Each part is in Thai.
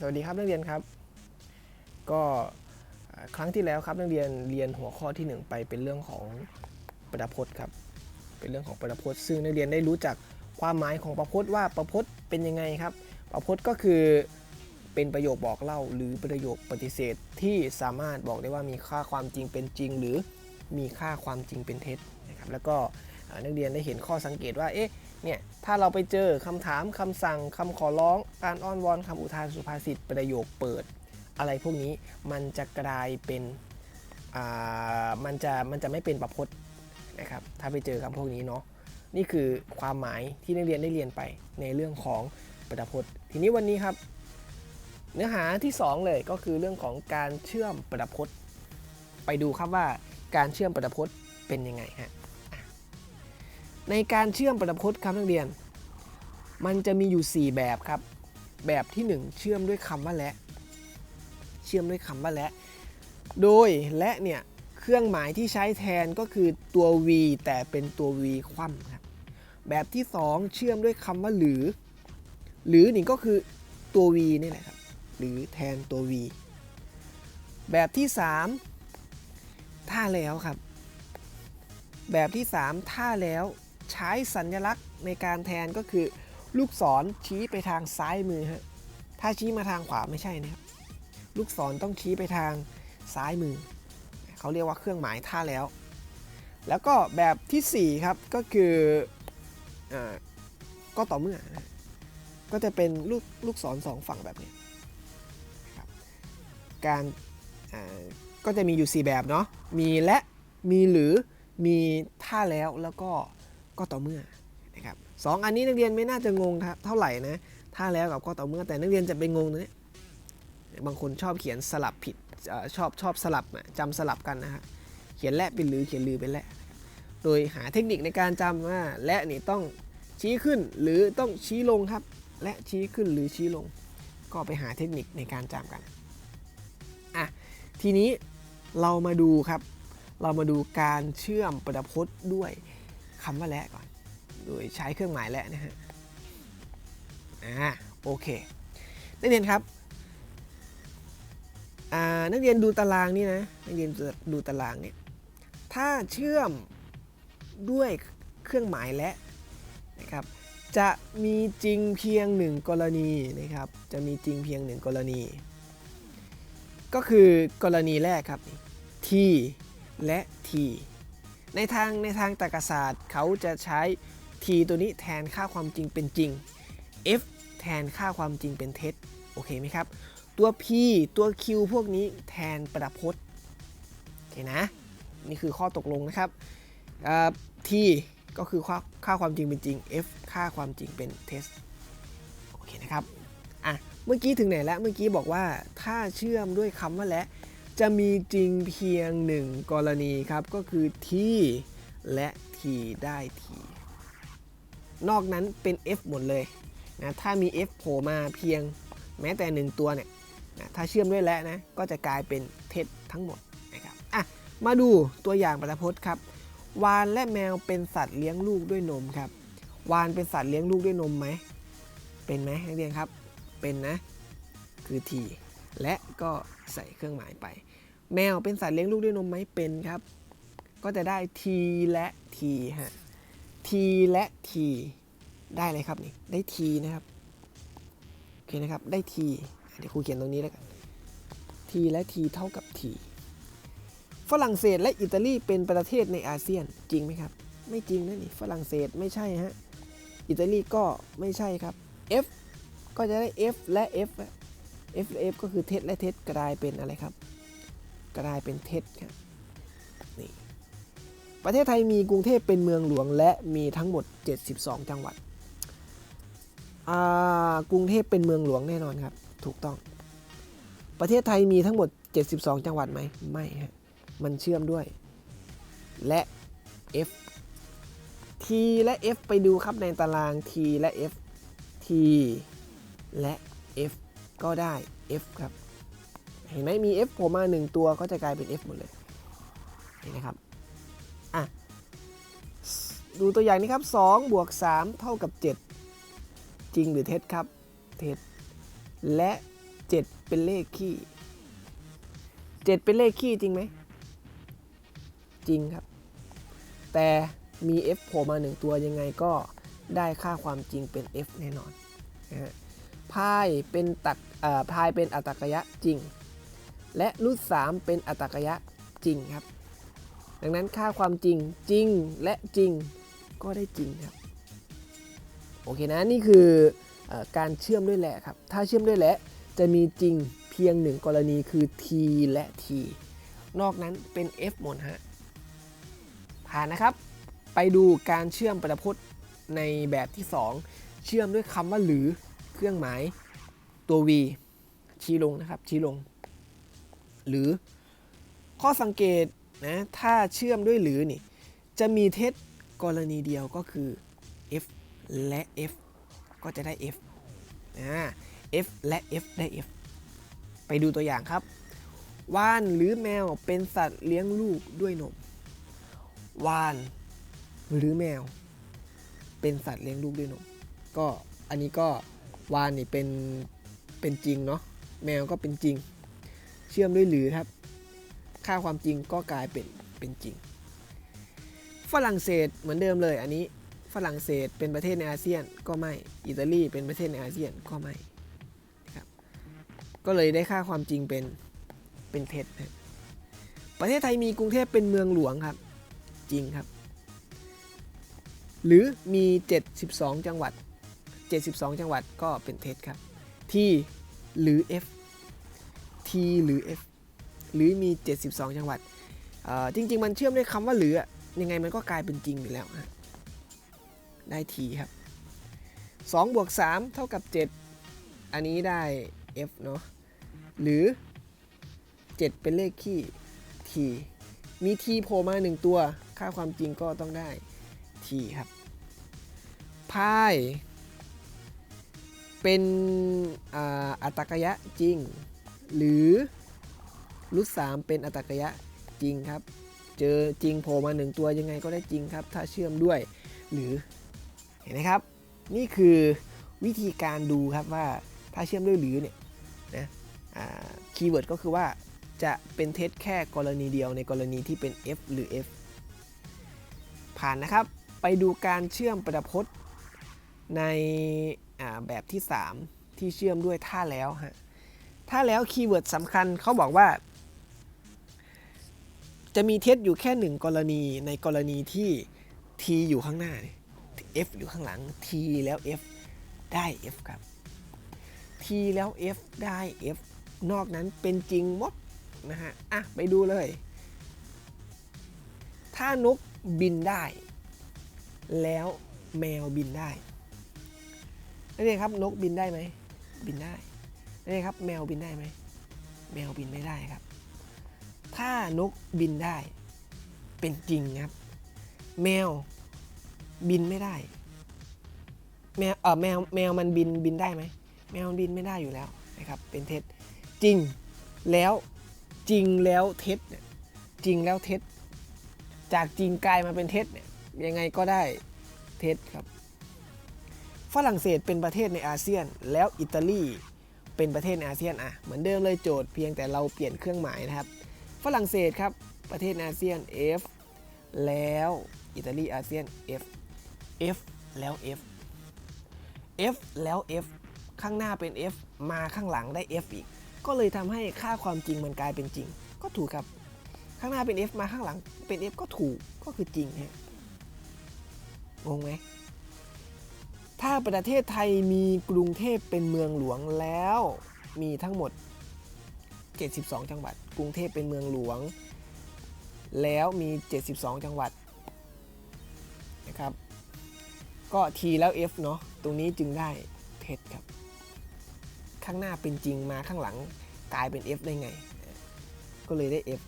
สวัสดีครับนักเรียนครับ ก็ครั้งที่แล้วครับนักเรียนเรียนหัวข้อทีหนึ่1 ไปเป็นเรื่องของประพจน์ครับ เป็นเรื่องของประพจน์ ซึ่งนักเรียนได้รู้จักความหมายของประพจน์ว่าประพจน์เป็นยังไงครับ ประพจน์ก็คือเป็นประโยคบอกเล่า หรือประโยคปฏิเสธที่สามารถบอกได้ว่ามีค่าความจริงเป็นจริง หรือมีค่าความจริงเป็นเท็จนะครับแล้วก็ นักเรียนได้เห็นข้อสังเกตว่าเอ๊ะเนี่ยถ้าเราไปเจอคำถามคำสั่งคำขอร้อง การอ้อนวอนคำอุทานสุภาษิตประโยคเปิด อะไรพวกนี้มันจะกลายเป็นอ่ามันจะมันจะไม่เป็นประพจน์นะครับถ้าไปเจอคำพวกนี้เนาะนี่คือความหมายที่นักเรียนได้เรียนไปในเรื่องของประพจน์ ทีนี้วันนี้ครับ เนื้อหาที่ 2 เลยก็คือเรื่องของการเชื่อมประพจน์ ไปดูครับว่าการเชื่อมประพจน์เป็นยังไงฮะ ในการเชื่อมประพจน์ครับนักเรียน มันจะมีอยู่ 4 แบบครับ แบบที่ 1 เชื่อมด้วยคำว่าและ เชื่อมด้วยคำว่าและ โดยและเนี่ยเครื่องหมายที่ใช้แทนก็คือตัว v แต่เป็นตัว v คว่ำครับ แบบที่ 2 เชื่อมด้วยคำว่าหรือ หรือนี่ก็คือตัว v นี่แหละครับ หรือแทนตัว v แบบที่ 3 ถ้าแล้วครับ แบบที่ 3 ถ้าแล้ว ใช้สัญลักษณ์ในการแทนก็คือ ลูกศรชี้ไปทางซ้ายมือฮะถ้าชี้มาทางขวาไม่ใช่นะครับลูกศรต้องชี้ไปทางซ้ายมือ เขาเรียกว่าเครื่องหมายท่าแล้ว แล้วก็แบบทีสี่4 ครับก็คืออก็ต่อเมื่อ ก็จะเป็นลูกลูกศรสองฝั่งแบบนี้ครับการก็จะมีอยู่ 4 แบบเนาะมีและมีหรือมีท่าแล้วแล้วก็ ก็ต่อเมื่อนะครับสองอันนี้นักเรียนไม่น่าจะงงครับเท่าไหร่นะท่าแล้วกับก็ต่อเมื่อแต่นักเรียนจะไปงงตรงนี้บางคนชอบเขียนสลับผิดอชอบชอบสลับนะจำสลับกันนะฮะเขียนและเป็นหรือเขียนลือเป็นและ โดยหาเทคนิคในการจำว่าและนี่ต้องชี้ขึ้นหรือต้องชี้ลงครับ และชี้ขึ้นหรือชี้ลง ก็ไปหาเทคนิคในการจำกันอะทีนี้เรามาดูครับ เรามาดูการเชื่อมประพจน์ด้วย คำว่าและก่อน โดยใช้เครื่องหมายและนะฮะอ่าโอเคนักเรียนครับอ่านักเรียนดูตารางนี่นะนักเรียนดูตารางเนี่ยถ้าเชื่อมด้วยเครื่องหมายและนะครับจะมีจริงเพียงหนึ่งกรณีนะครับจะมีจริงเพียงหนึ่งกรณี ก็คือกรณีแรกครับ t และ t ในทางในทางตรรกศาสตร์เขาจะใช้ t ตัวนี้แทนค่าความจริงเป็นจริง f แทนค่าความจริงเป็นเท็จโอเคไหมครับ ตัว p ตัว q พวกนี้แทนประพจน์โอเคนะ นี่คือข้อตกลงนะครับ t ก็คือค่าค่าความจริงเป็นจริง f ค่าความจริงเป็นเท็จโอเคนะครับอะเมื่อกี้ถึงไหนแล้วเมื่อกี้บอกว่าถ้าเชื่อมด้วยคำว่าและ จะมีจริงเพียงหนึ่งกรณีครับ ก็คือที่และ t ได้ t นอกนั้นเป็น f หมดเลยนะถ้ามี f โผล่มาเพียงแม้แต่ 1 ตัวเนี่ยนะถ้าเชื่อมด้วยและนะก็จะกลายเป็นเท็จทั้งหมดนะครับอะมาดูตัวอย่างประพจน์ครับวานและแมวเป็นสัตว์เลี้ยงลูกด้วยนมครับวานเป็นสัตว์เลี้ยงลูกด้วยนมไหมเป็นไหมนักเรียนครับ เป็นนะ คือ t และก็ใส่เครื่องหมายไป แมวเป็นสัตว์เลี้ยงลูกด้วยนมไหมเป็นครับ ก็จะได้ t และ t ฮะ t และ t ได้เลยครับนี่ได้ t นะครับโอเคนะครับได้ t เดี๋ยวครูเขียนตรงนี้แล้วกัน t และ t เท่ากับ t ฝรั่งเศสและอิตาลีเป็นประเทศในอาเซียนจริงไหมครับ ไม่จริงนะนี่ฝรั่งเศสไม่ใช่ฮะอิตาลีก็ไม่ใช่ครับ f ก็จะได้ f และ f f และ f ก็คือเท็จและเท็จกลายเป็นอะไรครับ กลายเป็นเท็จครับนี่ประเทศไทยมีกรุงเทพเป็นเมืองหลวงและมีทั้งหมด 72 จังหวัดอ่ากรุงเทพเป็นเมืองหลวงแน่นอนครับ ถูกต้อง ประเทศไทยมีทั้งหมด 72 จังหวัดไหมไม่ฮะมันเชื่อมด้วย และ f t และ f ไปดูครับในตาราง t และ f t และ f ก็ได้ f ครับ เห็นไหมมี f โผล่มา 1 ตัวก็จะกลายเป็น f หมดเลย เห็นไหมครับ อะ ดูตัวอย่างนี้ครับ2บวก3เท่ากับ 7 จริงหรือเท็จครับ เท็จ และ 7 เป็นเลขคี่7เป็นเลขคี่จริงไหม จริงครับ แต่มี f โผล่มาหนึ่งตัวยังไงก็ได้ค่าความจริงเป็น f แน่นอนนะฮะ พายเป็นตักพายเป็นอัตตกยะจริง และรูท3เป็นอัตตกยะจริงครับ ดังนั้นค่าความจริงจริงและจริงก็ได้จริงครับ โอเคนะนี่คือเออการเชื่อมด้วยแหละครับ ถ้าเชื่อมด้วยแหละจะมีจริงเพียงหนึ่งกรณีคือ t และ t นอกนั้นเป็น f หมดฮะผ่านนะครับ ไปดูการเชื่อมประพจน์ในแบบที่ 2 เชื่อมด้วยคำว่าหรือ เครื่องหมายตัว v ชี้ลงนะครับชี้ลง หรือข้อสังเกตนะถ้าเชื่อมด้วยหรือนี่จะมีเท็จกรณีเดียวก็คือ f และ f ก็จะได้ f อ่า f และ f ได้ f ไปดูตัวอย่างครับ ว่านหรือแมวเป็นสัตว์เลี้ยงลูกด้วยนม ว่านหรือแมว เป็นสัตว์เลี้ยงลูกด้วยนม ก็อันนี้ก็ วานนี่เป็นเป็นจริงเนาะแมวก็เป็นจริง เชื่อมด้วยหรือครับ ค่าความจริงก็กลายเป็นเป็นจริง ฝรั่งเศสเหมือนเดิมเลย อันนี้ฝรั่งเศสเป็นประเทศในอาเซียนก็ไม่อิตาลีเป็นประเทศในอาเซียนก็ไม่ครับก็เลยได้ค่าความจริงเป็นเป็นเท็จนะประเทศไทยมีกรุงเทพเป็นเมืองหลวงครับ จริงครับ หรือมี 72 จังหวัด 72 จังหวัดก็เป็นเท็จครับทีหรือ F T หรือ F หรือมี 72 จังหวัด จริง ๆ มันเชื่อมด้วยคำว่าหรือยังไงมันก็กลายเป็นจริงอยู่แล้ว ได้ T ครับ2บวก3เท่ากับ 7 อันนี้ได้ F เนาะหรือ 7 เป็นเลขคี่ T มี T โผล่มา 1 ตัว ค่าความจริงก็ต้องได้ T ครับพาย เป็นอัตกยะจริง หรือรูทสามเป็นอัตกยะจริงครับ เจอจริงโผล่มาหนึ่งตัวยังไงก็ได้จริงครับ ถ้าเชื่อมด้วยหรือเห็นไหมครับ นี่คือวิธีการดูครับว่าถ้าเชื่อมด้วยหรือเนี่ยนะคีย์เวิร์ดก็คือว่าจะเป็นเท็จแค่กรณีเดียวในกรณีที่เป็น F หรือ F ผ่านนะครับ ไปดูการเชื่อมประพจน์ใน แบบที่ 3 ที่เชื่อมด้วยท่าแล้วฮะท่าแล้วคีย์เวิร์ดสำคัญเขาบอกว่า จะมีเท็จอยู่แค่หนึ่งกรณีในกรณีที่ t อยู่ข้างหน้า f อยู่ข้างหลัง t แล้ว f ได้ f ครับ t แล้ว f ได้ f นอกนั้นเป็นจริงหมดนะฮะ อะ ไปดูเลย ถ้านกบินได้ แล้วแมวบินได้ นั่เองครับนกบินได้ไหมบินได้นั่เองครับแมวบินได้ไหมแมวบินไม่ได้ครับ ถ้านกบินได้เป็นจริงครับ แมวบินไม่ได้ แมวเออแมวแมวมันบินบินได้ไหมแมวมันบินไม่ได้อยู่แล้วนะครับเป็นเท็จจริงแล้วจริงแล้วเท็จเนี่ยจริงแล้วเท็จจากจริงกลายมาเป็นเท็จเนี่ยยังไงก็ได้เท็จครับ ฝรั่งเศสเป็นประเทศในอาเซียน แล้วอิตาลีเป็นประเทศในอาเซียนอะเหมือนเดิมเลยโจทย์เพียงแต่เราเปลี่ยนเครื่องหมายนะครับ ฝรั่งเศสครับประเทศในอาเซียน F แล้วอิตาลีอาเซียน F F แล้ว F F แล้ว F ข้างหน้าเป็น F มาข้างหลังได้ F อีก ก็เลยทำให้ค่าความจริงมันกลายเป็นจริง ก็ถูกครับ ข้างหน้าเป็น F มาข้างหลังเป็น F ก็ถูกก็คือจริงฮะงงไหม ถ้าประเทศไทยมีกรุงเทพเป็นเมืองหลวงแล้ว มีทั้งหมด 72 จังหวัด กรุงเทพเป็นเมืองหลวง แล้วมี 72 จังหวัดนะครับ ก็ T แล้ว F เนาะตรงนี้จึงได้เท็จครับ ข้างหน้าเป็นจริงมาข้างหลังกลายเป็น F ได้ไง ก็เลยได้ F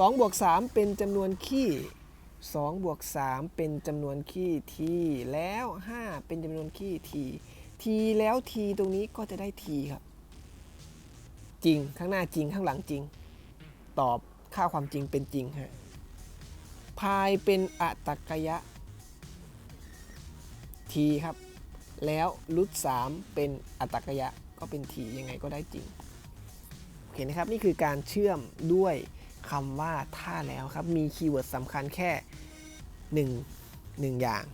2บวก3เป็นจำนวนคี่ 2บวก3เป็นจำนวนคี่ t แล้ว 5 เป็นจำนวนคี่ t t แล้ว t ตรงนี้ก็จะได้ t ครับ จริงข้างหน้าจริงข้างหลังจริง ตอบค่าความจริงเป็นจริงฮะพายเป็นอัตตกยะ t ครับ แล้วรุท3เป็นอัตตกยะก็เป็น t ยังไงก็ได้จริงโอเคนะครับนี่คือการเชื่อมด้วย คำว่าถ้าแล้วครับ มีคีย์เวิร์ดสำคัญแค่หนึ่งหนึ่งอย่าง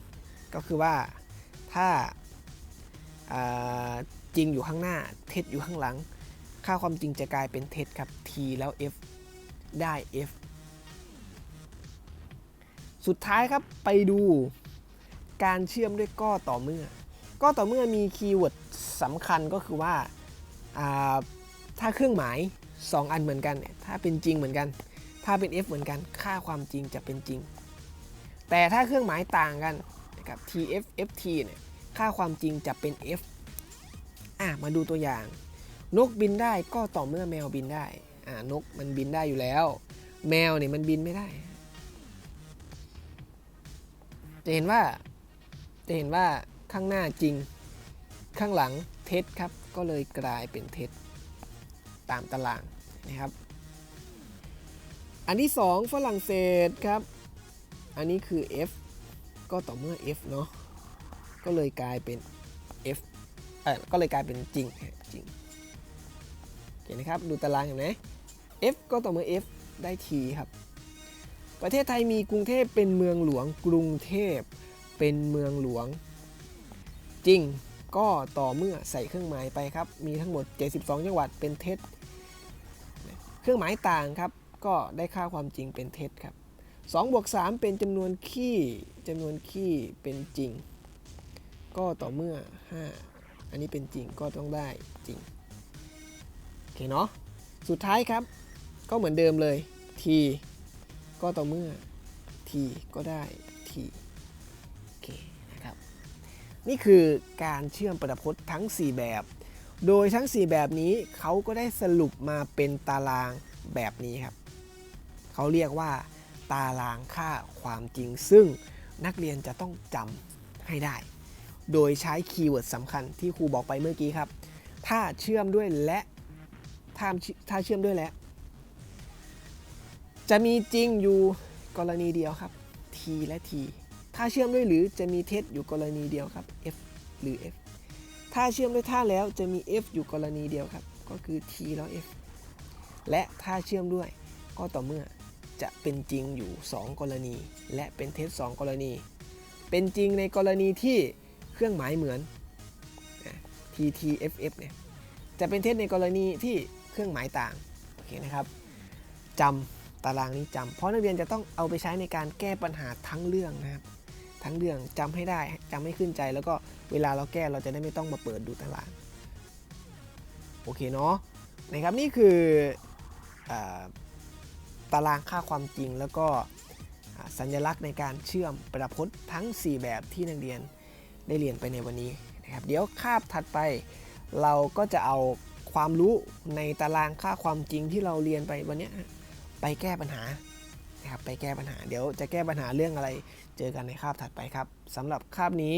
ก็คือว่าถ้าจริงอยู่ข้างหน้าเท็จอยู่ข้างหลัง ค่าความจริงจะกลายเป็นเท็จครับ t แล้ว f ได้ f สุดท้ายครับไปดูการเชื่อมด้วยก็ต่อเมื่อ ก็ต่อเมื่อมีคีย์เวิร์ดสำคัญก็คือว่าอ่าถ้าเครื่องหมาย 2 อันเหมือนกันเนี่ยถ้าเป็นจริงเหมือนกัน ถ้าเป็น f เหมือนกัน ค่าความจริงจะเป็นจริง แต่ถ้าเครื่องหมายต่างกันนะครับ tf ft เนี่ยค่าความจริงจะเป็น f อะมาดูตัวอย่าง นกบินได้ก็ต่อเมื่อแมวบินได้อ่านกมันบินได้อยู่แล้ว แมวเนี่ยมันบินไม่ได้ จะเห็นว่าจะเห็นว่าข้างหน้าจริงข้างหลังเท็จครับ ก็เลยกลายเป็นเท็จ ตามตารางนะครับ อันที่ 2 ฝรั่งเศสครับ อันนี้คือ f ก็ต่อเมื่อ f เนาะก็เลยกลายเป็น f เออก็เลยกลายเป็นจริงจริงเห็นนะครับ ดูตารางเห็นไหม f ก็ต่อเมื่อ f ได้ t ครับ ประเทศไทยมีกรุงเทพเป็นเมืองหลวง กรุงเทพเป็นเมืองหลวง จริง ก็ต่อเมื่อใส่เครื่องหมายไปครับ มีทั้งหมด 72 จังหวัดเป็นเท็จ เครื่องหมายต่างครับ ก็ได้ค่าความจริงเป็นเท็จครับ2บวก3เป็นจำนวนขี้จำนวนขี้เป็นจริง ก็ต่อเมื่อ 5 อันนี้เป็นจริงก็ต้องได้จริง โอเคเนาะ สุดท้ายครับ ก็เหมือนเดิมเลย t ก็ต่อเมื่อ t ก็ได้ t นี่คือการเชื่อมประพจน์ทั้ง 4 แบบ โดยทั้ง 4 แบบนี้เขาก็ได้สรุปมาเป็นตารางแบบนี้ครับ เขาเรียกว่า ตารางค่าความจริง ซึ่งนักเรียนจะต้องจำให้ได้ โดยใช้คีย์เวิร์ดสำคัญที่ครูบอกไปเมื่อกี้ครับ ถ้าเชื่อมด้วยและถ้าถ้าเชื่อมด้วยและ จะมีจริงอยู่กรณีเดียวครับ t และ t ถ้าเชื่อมด้วยหรือจะมีเท็จอยู่กรณีเดียวครับ f หรือ f ถ้าเชื่อมด้วยถ้าแล้วจะมี f อยู่กรณีเดียวครับ ก็คือ t แล้ว f และถ้าเชื่อมด้วยก็ต่อเมื่อจะเป็นจริงอยู่ 2 กรณี และเป็นเท็จ2กรณี เป็นจริงในกรณีที่เครื่องหมายเหมือน t t f f เนี่ยจะเป็นเท็จในกรณีที่เครื่องหมายต่างโอเคนะครับจำตารางนี้จำเพราะนักเรียนจะต้องเอาไปใช้ในการแก้ปัญหาทั้งเรื่องนะครับ ทั้งเรื่องจำให้ได้จำให้ขึ้นใจ แล้วก็เวลาเราแก้เราจะได้ไม่ต้องมาเปิดดูตารางโอเคเนาะนะครับนี่คืออตารางค่าความจริงแล้วก็สัญลักษณ์ในการเชื่อมประพจน์ทั้ง 4 แบบที่นักเรียนได้เรียนไปในวันนี้นะครับเดี๋ยวคาบถัดไป เราก็จะเอาความรู้ในตารางค่าความจริงที่เราเรียนไปวันนี้ไปแก้ปัญหา นะครับไปแก้ปัญหา เดี๋ยวจะแก้ปัญหาเรื่องอะไร เจอกันในคาบถัดไปครับสำหรับคาบนี้